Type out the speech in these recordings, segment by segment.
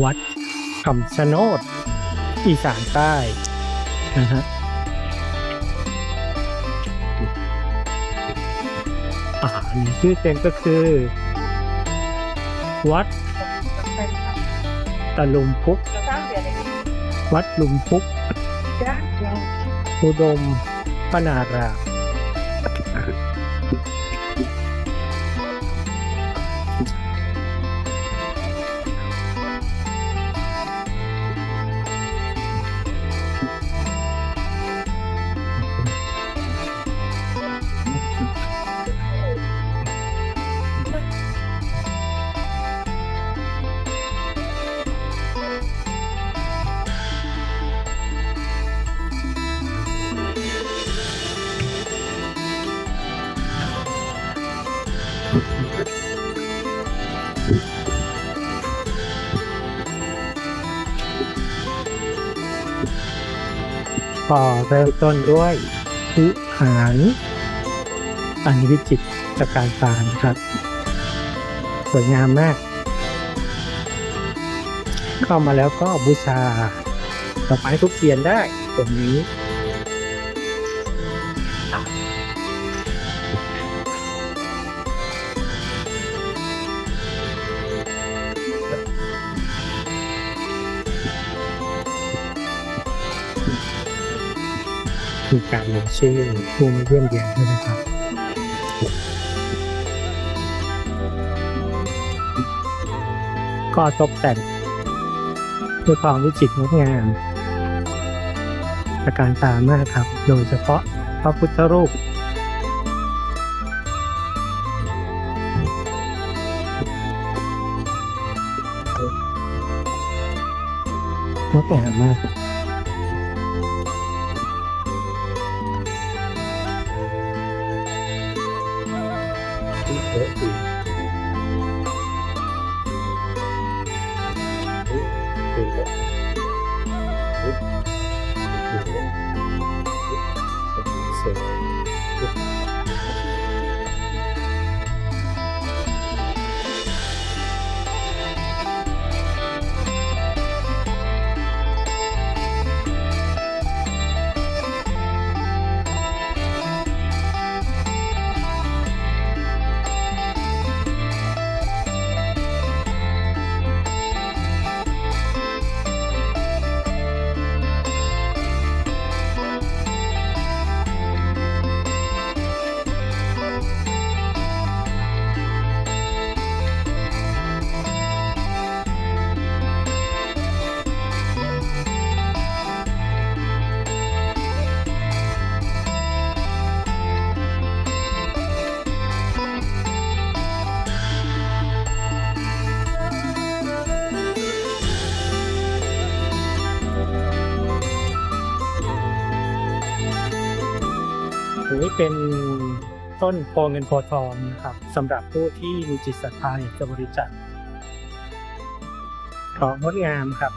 วัดคำชะโนดอีสานใต้นะฮะอ่าอันนี้ชื่อเต็มก็คือ วัดตะลุมพุก วัดลุมพุก อุดมพนาราม ก็เริ่มต้นด้วยวิหารอันวิจิตรการตานะครับ สวยงามมาก เข้ามาแล้วก็บูชาดอกไม้ทุกเทียนได้ตรงนี้ มีการลงชื่อผู้มาเยี่ยมเยียนด้วยนะครับก็ตกแต่งด้วยความวิจิตรงดงามตระการตามากครับ โดยเฉพาะพระพุทธรูป งดงามมาก อั เป็นต้นโพเงินโพทองนะครับสำหรับผู้ที่มีจิตศรัทธาอยากจะบริจาคของงดงามครับ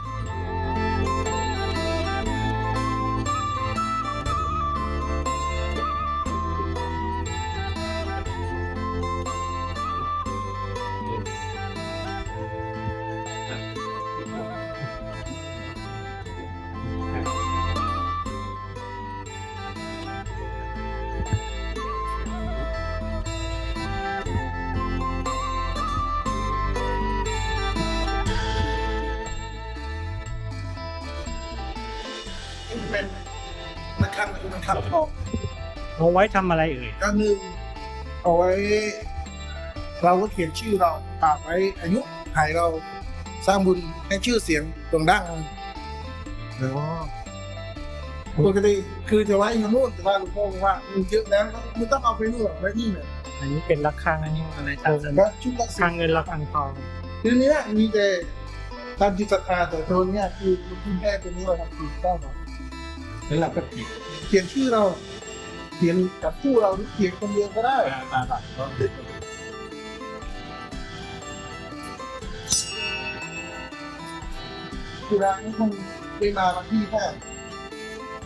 เป็นนะครับนะครับทองเอาไว้ทำอะไรเอ่ยก็หนึ่งเอาไว้ เราก็เขียนชื่อเราตากไว้อายุหายเราสร้างบุญให้ชื่อเสียงโด่งดังปกติคือจะไว้อยู่นู่นแต่ว่าหลวงพ่อบอกว่ามันเยอะแล้วก็ไม่ต้องเอาไปนู่นหรอกไว้นี่เนี่ยอันนี้เป็นระฆังอันนี้อะไรต่างแล้วชุดละๆสิฆับงเงินระฆังทองทีเนี้ยมีแต่ตามจิตศรัทธาแต่ตัวเนี้ยคือคุณแค่ตัวนี้เราทำถูกต้องหรอก แล้วเราก็เขียนเขียนชื่อเราเขียนกับผู้เราหรือเขียนคนเดียวก็ได้ธุระนี่คงได้มาวันที่แค่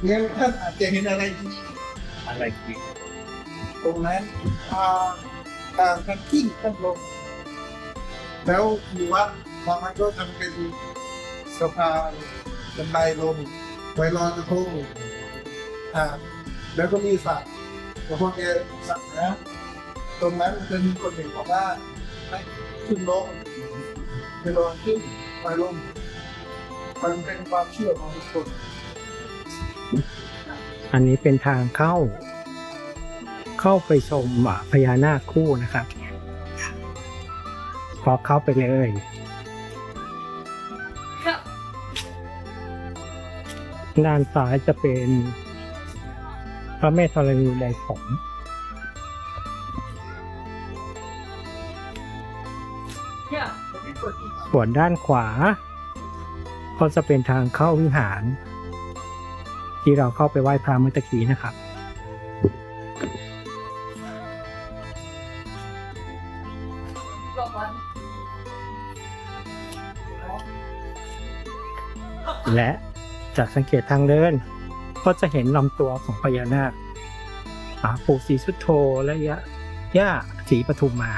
งั้นท่านอาจจะเห็นอะไรที่อะไรคือตรงนั้นอ่าต่างกันขึ้นกันลง แล้วอยู่ว่าบางมันก็ทำเป็นสะพานบันไดลง ไว้ลอยกระทงอ่าแล้วก็มีสระแล้วพวกแกสระน้ำตรงนั้นจะมีคนหนึ่งบอกว่าให้ขึ้นลงไปลอยขึ้นไปลงมันเป็นความเชื่อของทุกคนอันนี้เป็นทางเข้า เข้าไปชมพญานาคคู่นะครับ พอเข้าไปเลย ด้านซ้ายจะเป็นพระแม่ธรณีแดงผมส่วนด้านขวา ก็จะเป็นทางเข้าวิหาร ที่เราเข้าไปไหว้พระเมื่อตะกี้นะครับและ จากสังเกตทางเดิน ก็จะเห็นลำตัวของพญานาคปู่ศรีสุดโธและยะย่าศรีปทุมมา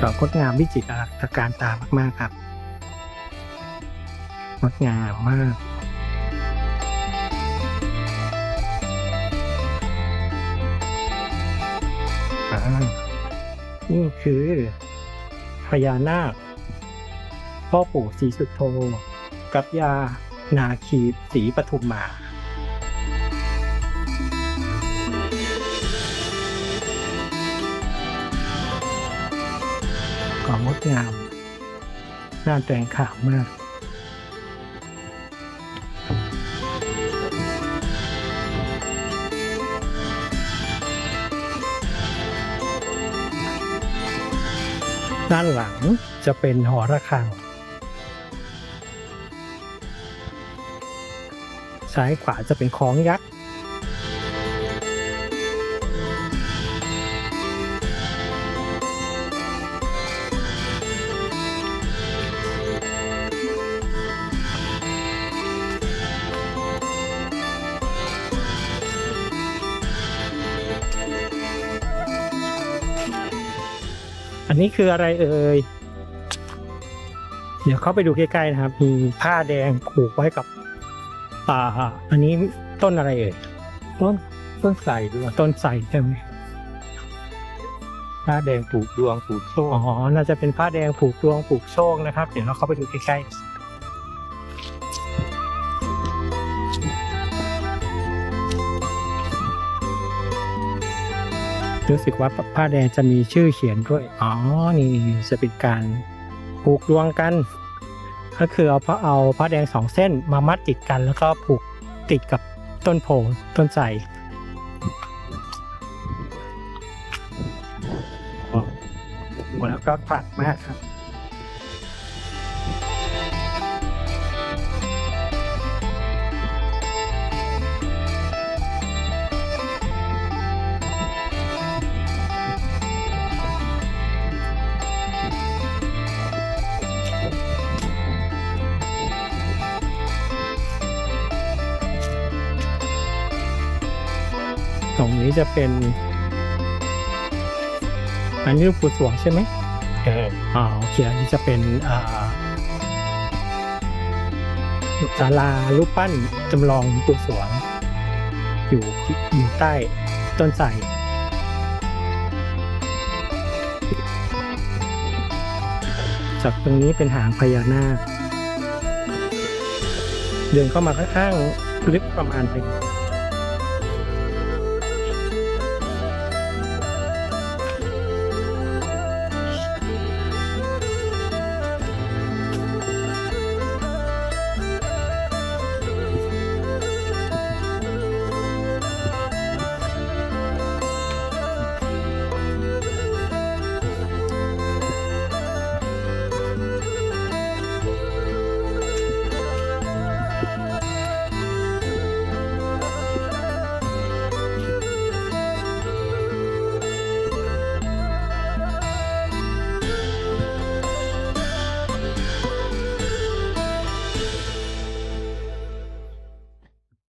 ก็งดงามวิจิตรการตามาก ๆ ครับงดงามมากนี่คือ พญานาค พ่อปู่ศรีสุโธกับยา นาคีศรีปทุมมาก็งดงามน่าแตงขาวมาก ด้านหลังจะเป็นหอระฆัง ซ้ายขวาจะเป็นคลองยักษ์ อันนี้คืออะไรเอ่ย เดี๋ยวเข้าไปดูใกล้ๆนะครับ มีผ้าแดงผูกไว้กับ อ่า อันนี้ต้นอะไรเอ่ย ต้นต้นใส่ด้วยต้นไทรใช่ไหมผ้าแดงผูกดวงผูกโชค อ๋อ น่าจะเป็นผ้าแดงผูกดวงผูกโชคนะครับ เดี๋ยวเราเข้าไปดูใกล้ๆ รู้สึกว่าผ้าแดงจะมีชื่อเขียนด้วย อ๋อ นี่จะเป็นการผูกดวงกัน ก็คือเอาผ้าเอาผ้าแดงสองเส้นมามัดติดกัน แล้วก็ผูกติดกับต้นโพต้นไทรอ๋อหมดแล้วก็ผลัดมากครับ ตรงนี้จะเป็นอันนี้หลูกปู่สวงใช่ไหมเอออ๋อโอเคอันนี้จะเป็นอ่าศาลารูปปั้นจำลองหลวงปู่สวง อยู่ที่อยู่ใต้ต้นไทรจากตรงนี้เป็นหางพญานาคเดินเข้ามาข้างๆลึกประมาณหนึ่ง